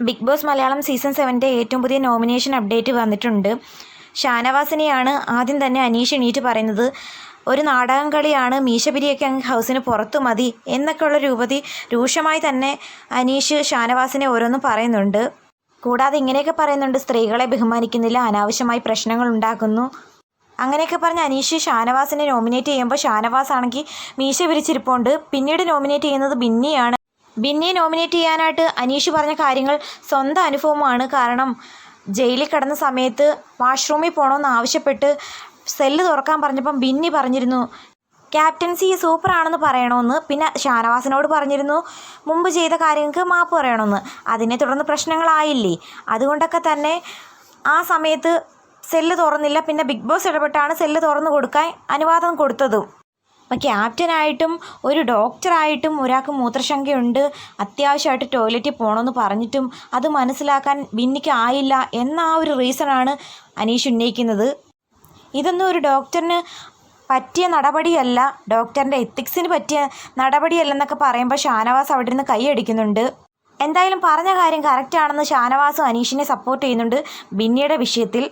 Big boss Malayalam season സെവന്റെ ഏറ്റവും പുതിയ നോമിനേഷൻ അപ്ഡേറ്റ് വന്നിട്ടുണ്ട്. ഷാനവാസിനെയാണ് ആദ്യം തന്നെ അനീഷ് എണീറ്റ് പറയുന്നത് ഒരു നാടകം കളിയാണ് മീശപിരിയൊക്കെ അങ്ങ് ഹൗസിന് പുറത്തു മതി എന്നൊക്കെയുള്ള രൂപത്തിൽ രൂക്ഷമായി തന്നെ അനീഷ് ഷാനവാസിനെ ഓരോന്നും പറയുന്നുണ്ട്. കൂടാതെ ഇങ്ങനെയൊക്കെ പറയുന്നുണ്ട് സ്ത്രീകളെ ബഹുമാനിക്കുന്നില്ല അനാവശ്യമായി പ്രശ്നങ്ങൾ ഉണ്ടാക്കുന്നു. അങ്ങനെയൊക്കെ പറഞ്ഞ് അനീഷ് ഷാനവാസിനെ നോമിനേറ്റ് ചെയ്യുമ്പോൾ ഷാനവാസ് ആണെങ്കിൽ മീശ വിരിച്ചിരിപ്പുണ്ട് പിന്നീട് നോമിനേറ്റ് ചെയ്യുന്നത് ബിന്നിയാണ്. ബിന്നിയെ നോമിനേറ്റ് ചെയ്യാനായിട്ട് അനീഷ് പറഞ്ഞ കാര്യങ്ങൾ സ്വന്തം അനുഭവമാണ്. കാരണം ജയിലിൽ കിടന്ന സമയത്ത് വാഷ്റൂമിൽ പോകണമെന്ന് ആവശ്യപ്പെട്ട് സെല്ല് തുറക്കാൻ പറഞ്ഞപ്പം ബിന്നി പറഞ്ഞിരുന്നു ക്യാപ്റ്റൻസി സൂപ്പറാണെന്ന് പറയണമെന്ന് പിന്നെ ഷാനവാസിനോട് പറഞ്ഞിരുന്നു മുമ്പ് ചെയ്ത കാര്യങ്ങൾക്ക് മാപ്പ് പറയണമെന്ന് അതിനെ തുടർന്ന് പ്രശ്നങ്ങളായില്ലേ? അതുകൊണ്ടൊക്കെ തന്നെ ആ സമയത്ത് സെല്ല് തുറന്നില്ല. പിന്നെ ബിഗ് ബോസ് ഇടപെട്ടാണ് സെല്ല് തുറന്നു കൊടുക്കാൻ അനുവാദം കൊടുത്തതും. അപ്പം ക്യാപ്റ്റനായിട്ടും ഒരു ഡോക്ടറായിട്ടും ഒരാൾക്ക് മൂത്രശങ്കയുണ്ട്. അത്യാവശ്യമായിട്ട് ടോയ്ലറ്റിൽ പോകണമെന്ന് പറഞ്ഞിട്ടും അത് മനസ്സിലാക്കാൻ ബിന്നിക്ക് ആയില്ല എന്ന ആ ഒരു റീസണാണ് അനീഷ് ഉന്നയിക്കുന്നത്. ഇതൊന്നും ഒരു ഡോക്ടറിന് പറ്റിയ നടപടിയല്ല. ഡോക്ടറിന്റെ എത്തിക്സിന് പറ്റിയ നടപടിയല്ലെന്നൊക്കെ പറയുമ്പോൾ ഷാനവാസ് അവിടെ നിന്ന് കൈയടിക്കുന്നുണ്ട് എന്തായാലും പറഞ്ഞ കാര്യം കറക്റ്റാണെന്ന് ഷാനവാസും അനീഷിനെ സപ്പോർട്ട് ചെയ്യുന്നുണ്ട് ബിന്നിയുടെ വിഷയത്തിൽ.